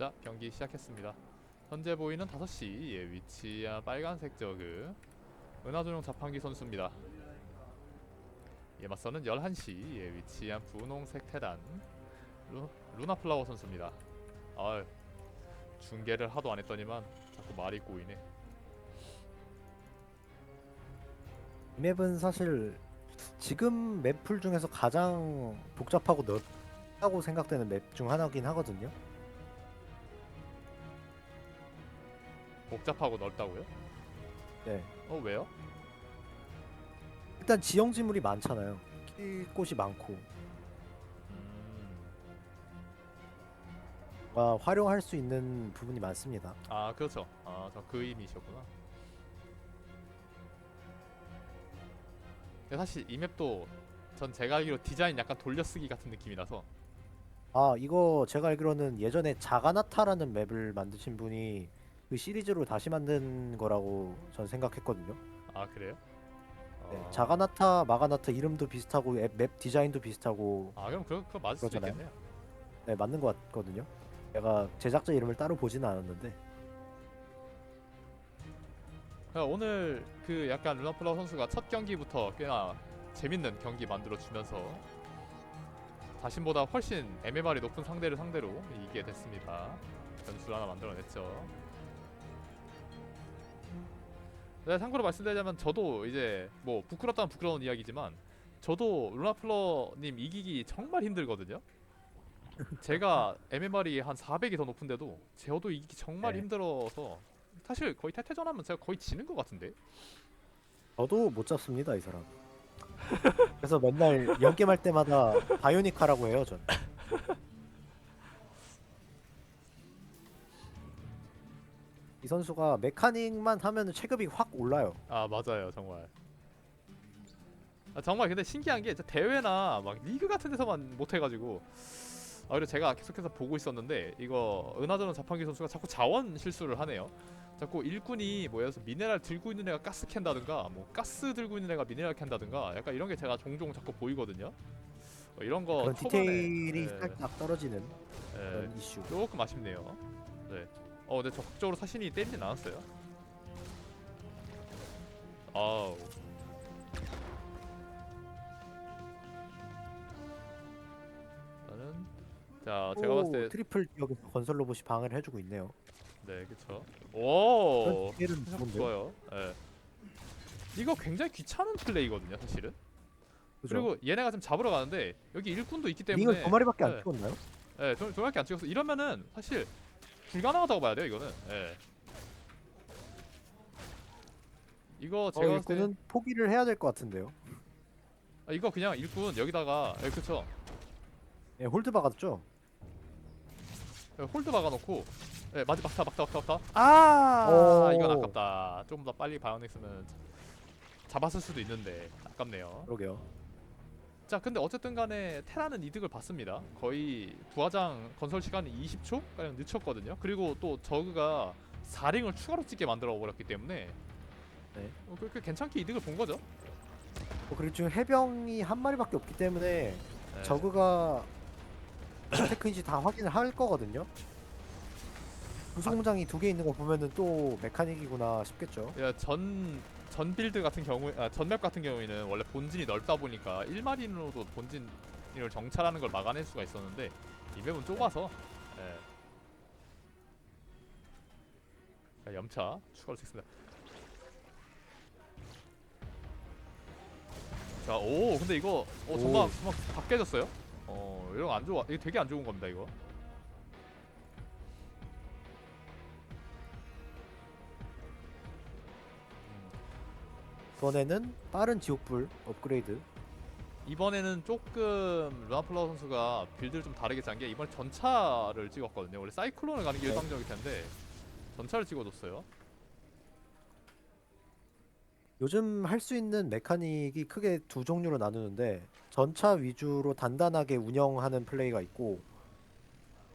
자 경기 시작했습니다. 현재 보이는 5시에 위치한 빨간색 저그 은하준용 자판기 선수입니다. 이에 맞서는 11시에 위치한 분홍색 테단 루, 루나플라워 선수입니다. 아 중계를 하도 안 했더니만 자꾸 말이 꼬이네. 이 맵은 사실 지금 맵풀 중에서 가장 복잡하고 넓다고 생각되는 맵 중 하나긴 하거든요. 복잡하고 넓다고요? 네. 어 왜요? 일단 지형 지물이 많잖아요. 낄 곳이 많고 음, 아, 활용할 수 있는 부분이 많습니다. 아 그렇죠. 아저 그 의미셨구나. 근데 사실 이 맵도 전 제가 알기로 디자인 약간 돌려쓰기 같은 느낌이라서 아 이거 제가 알기로는 예전에 자가나타라는 맵을 만드신 분이 그 시리즈로 다시 만든 거라고 전 생각했거든요. 아 그래요? 네, 어, 자가나타, 마가나타 이름도 비슷하고 앱, 맵 디자인도 비슷하고 아 그럼 그거, 그거 맞을 수도 그러잖아요. 있겠네요. 네, 맞는 것 같거든요. 제가 제작자 이름을 따로 보지는 않았는데 그러니까 오늘 그 약간 루나플라워 선수가 첫 경기부터 꽤나 재밌는 경기 만들어 주면서 자신보다 훨씬 MMR이 높은 상대를 상대로 이기게 됐습니다. 변수를 하나 만들어냈죠. 네, 참고로 말씀드리자면 저도 이제 뭐 부끄럽다면 부끄러운 이야기지만 저도 루나플러님 이기기 정말 힘들거든요. 제가 MMR이 한 400이 더 높은데도 저도 이기기 정말 네. 힘들어서 사실 거의 태태전하면 제가 거의 지는 것 같은데. 저도 못 잡습니다 이 사람. 그래서 맨날 연게임 할 때마다 바이오니카라고 해요 전. 이 선수가 메카닉만 하면 체급이 확 올라요. 아 맞아요 정말. 아, 정말 근데 신기한 게 진짜 대회나 막 리그 같은 데서만 못 해가지고 아 그리고 제가 계속해서 보고 있었는데 이거 은하전원 자판기 선수가 자꾸 자원 실수를 하네요. 자꾸 일꾼이 뭐 들어서 미네랄 들고 있는 애가 가스 캔다든가 뭐 가스 들고 있는 애가 미네랄 캔다든가 약간 이런 게 제가 종종 자꾸 보이거든요. 어, 이런 거 그런 초반에, 디테일이 예, 살짝 떨어지는 예, 그런 이슈. 조금 아쉽네요. 네. 어, 근데 적극적으로 사신이 때리진 않았어요. 아우. 저는 자 제가 봤을 때 트리플 여기 건설 로봇이 방해를 해주고 있네요. 네, 그쵸. 오, 좋은데. 좋아요. 예. 이거 굉장히 귀찮은 플레이거든요, 사실은. 그죠? 그리고 얘네가 지금 잡으러 가는데 여기 일꾼도 있기 때문에 링을 두 마리밖에 안 네. 찍었나요? 예, 좀 조금밖에 안 찍었어. 이러면은 사실 불가능하다고 봐야 돼요, 이거는. 예. 이거 제가 어, 봤을 때 일꾼은 포기를 해야 될 것 같은데요. 아, 이거 그냥 일꾼 여기다가 예, 그쵸. 예, 홀드 박았죠. 예, 홀드 박아놓고 예, 마지 막타 막타 막타 막타. 오. 아, 이건 아깝다. 조금 더 빨리 바이오닉스는 잡았을 수도 있는데 아깝네요. 그러게요. 자, 근데 어쨌든 간에 테라는 이득을 봤습니다. 거의 부화장 건설 시간이 20초 가량 늦췄거든요. 그리고 또 저그가 4링을 추가로 찍게 만들어 버렸기 때문에 네. 어, 그, 그 괜찮게 이득을 본 거죠. 어, 그리고 지금 해병이 한 마리밖에 없기 때문에 네. 저그가 테크인지 다 확인을 할 거거든요. 구수공장이 두 개 있는 거 보면은 또 메카닉이구나 싶겠죠. 야, 전, 전 빌드 같은 경우에, 아, 전맵 같은 경우에는 원래 본진이 넓다 보니까 1마린으로도 본진을 정찰하는 걸 막아낼 수가 있었는데 이 맵은 좁아서 예. 자, 염차 추가로 찍습니다. 자, 오, 근데 이거, 어, 전방, 오. 전방 다 깨졌어요? 어, 이런 거안 좋아. 이거 되게 안 좋은 겁니다, 이거. 이번에는 빠른 지옥불 업그레이드. 이번에는 조금 루나플라워 선수가 빌드를 좀 다르게 짠 게 이번에 전차를 찍었거든요. 원래 사이클론을 가는 게 네. 일방적일 텐데 전차를 찍어줬어요. 요즘 할 수 있는 메카닉이 크게 두 종류로 나누는데 전차 위주로 단단하게 운영하는 플레이가 있고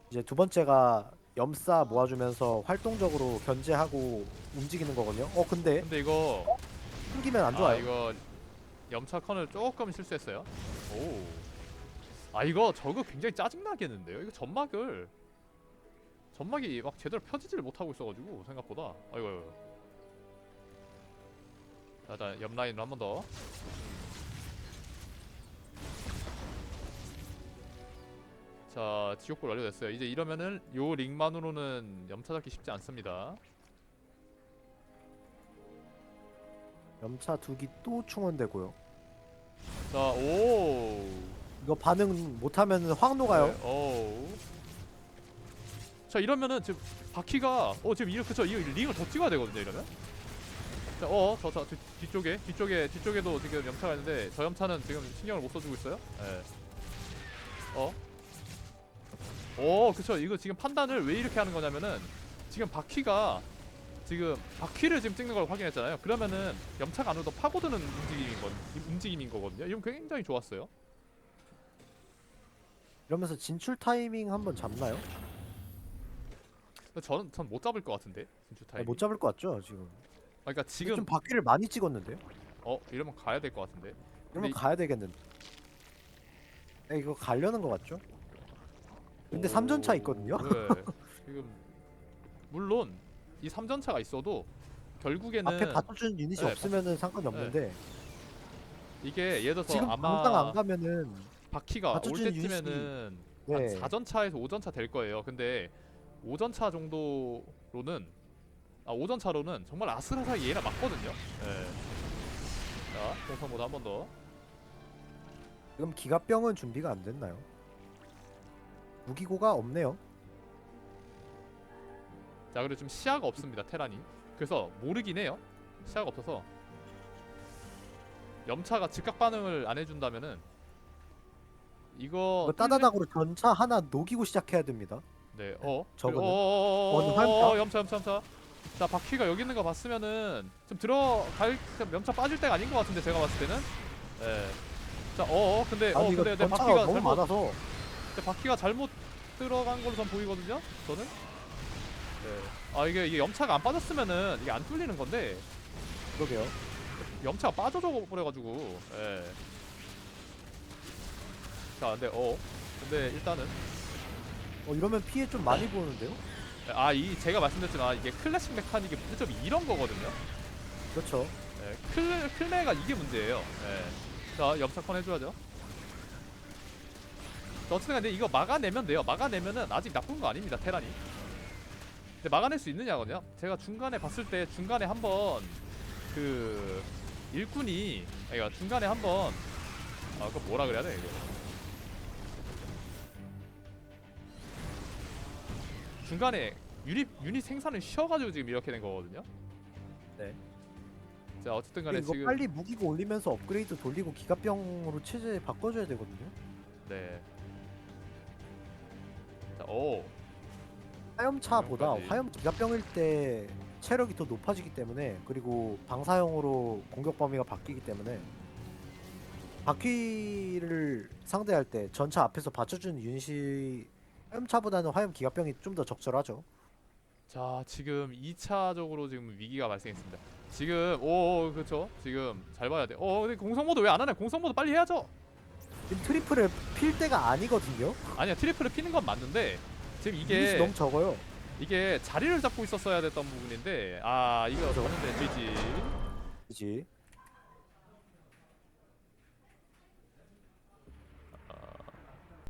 이제 두 번째가 염사 모아주면서 활동적으로 견제하고 움직이는 거거든요. 어 근데 근데 이거 숨기면 안 아 좋아요. 이거 염차 컨을 조금 실수했어요. 오. 아 이거 저거 굉장히 짜증 나겠는데요. 이거 점막을 점막이 막 제대로 펴지지를 못하고 있어가지고 생각보다 아이고 아이고 자 일단 옆 라인으로 한 번 더 자 지옥불 완료됐어요 이제 이러면은 요 링만으로는 염차 잡기 쉽지 않습니다 염차 두기 또 충원되고요. 자 오 이거 반응 못하면 확 녹아요. 네, 어우. 자 이러면은 지금 바퀴가 어 지금 이렇게 저 이 링을 더 찍어야 되거든요 이러면. 자, 어, 저, 저, 뒤, 뒤쪽에, 뒤쪽에, 뒤쪽에도 지금 염차가 있는데 저 염차는 지금 신경을 못 써주고 있어요. 예. 어? 어, 그쵸. 이거 지금 판단을 왜 이렇게 하는 거냐면은 지금 바퀴가 지금 바퀴를 지금 찍는 걸 확인했잖아요. 그러면은 염차가 안으로 더 파고드는 움직임인 거, 움직임인 거거든요. 이건 굉장히 좋았어요. 이러면서 진출 타이밍 한번 잡나요? 근데 저는 전 못 잡을 것 같은데 진출 아니, 타이밍. 못 잡을 것 같죠 지금. 그러니까 지금 좀 바퀴를 많이 찍었는데요. 어 이러면 가야 될 것 같은데. 이러면 근데 이- 가야 되겠는데. 야, 이거 가려는 것 같죠? 근데 오, 3전차 있거든요. 네. 지금 물론 이 3전차가 있어도 결국에는 앞에 받쳐주는 유닛이 네, 없으면은 상관이 없는데 이게 예를 들어서 지금 아마 당장 안 가면은 바퀴가 올 받쳐주는 때쯤에는 네. 한 4전차에서 5전차 될 거예요. 근데 5전차 정도로는 아 5전차로는 정말 아슬아슬하게 얘가 맞거든요. 네. 자, 공성 모드 한번 더. 지금 기갑병은 준비가 안 됐나요? 무기고가 없네요. 자, 그리고 좀 시야가 없습니다. 테란이. 그래서 모르긴 해요. 시야가 없어서 염차가 즉각 반응을 안 해준다면은 이거 따다닥으로 전차 하나 녹이고 시작해야 됩니다. 네, 어, 저거는? 어, 어, 어, 어느 어, 화염차? 어, 염차, 염차, 염차. 자, 바퀴가 여기 있는 거 봤으면은 좀 들어갈 좀 염차 빠질 때가 아닌 것 같은데 제가 봤을 때는. 예. 자, 어, 어, 근데, 어, 아니 이거 근데 내 전차가 바퀴가 너무 잘못, 많아서 근데 바퀴가 잘못 들어간 걸로 전 보이거든요. 저는. 네. 아 이게 이게 염차가 안 빠졌으면은 이게 안 뚫리는 건데 그러게요. 염차가 빠져져 버려가지고. 예. 자, 근데 어, 근데 일단은 어, 이러면 피해 좀 많이 보는데요? 아 이 제가 말씀드렸지만 이게 클래식 메카닉의 문제점이 이런 거거든요. 그렇죠. 네, 클, 클레가 이게 문제예요. 네. 자, 염차컨 해줘야죠. 자, 어쨌든 근데 이거 막아내면 돼요. 막아내면은 아직 나쁜 거 아닙니다, 테란이. 근데 막아낼 수 있느냐거든요. 제가 중간에 봤을 때 중간에 한번 그 일꾼이 그러니까 중간에 한번 아, 그거 뭐라 그래야 돼 이거. 중간에 유닛 유닛 생산을 쉬어가지고 지금 이렇게 된 거거든요. 네. 자, 어쨌든 근데 간에 이거 지금 빨리 무기고 올리면서 업그레이드 돌리고 기갑병으로 체제 바꿔줘야 되거든요. 네. 자, 오. 화염차보다 화염까지. 화염 기갑병일 때 체력이 더 높아지기 때문에 그리고 방사형으로 공격 범위가 바뀌기 때문에 바퀴를 상대할 때 전차 앞에서 받쳐주는 유닛이 화염차보다는 화염 기갑병이 좀 더 적절하죠. 자, 지금 2차적으로 지금 위기가 발생했습니다. 지금 오, 오 그렇죠. 지금 잘 봐야 돼. 어, 근데 공성 모드 왜 안 하냐? 공성 모드 빨리 해야죠. 지금 트리플을 필 때가 아니거든요. 아니야, 트리플을 피는 건 맞는데 지금 이게 너무 적어요. 이게 자리를 잡고 있었어야 됐던 부분인데 아, 이거. 저는데 GG. 그지?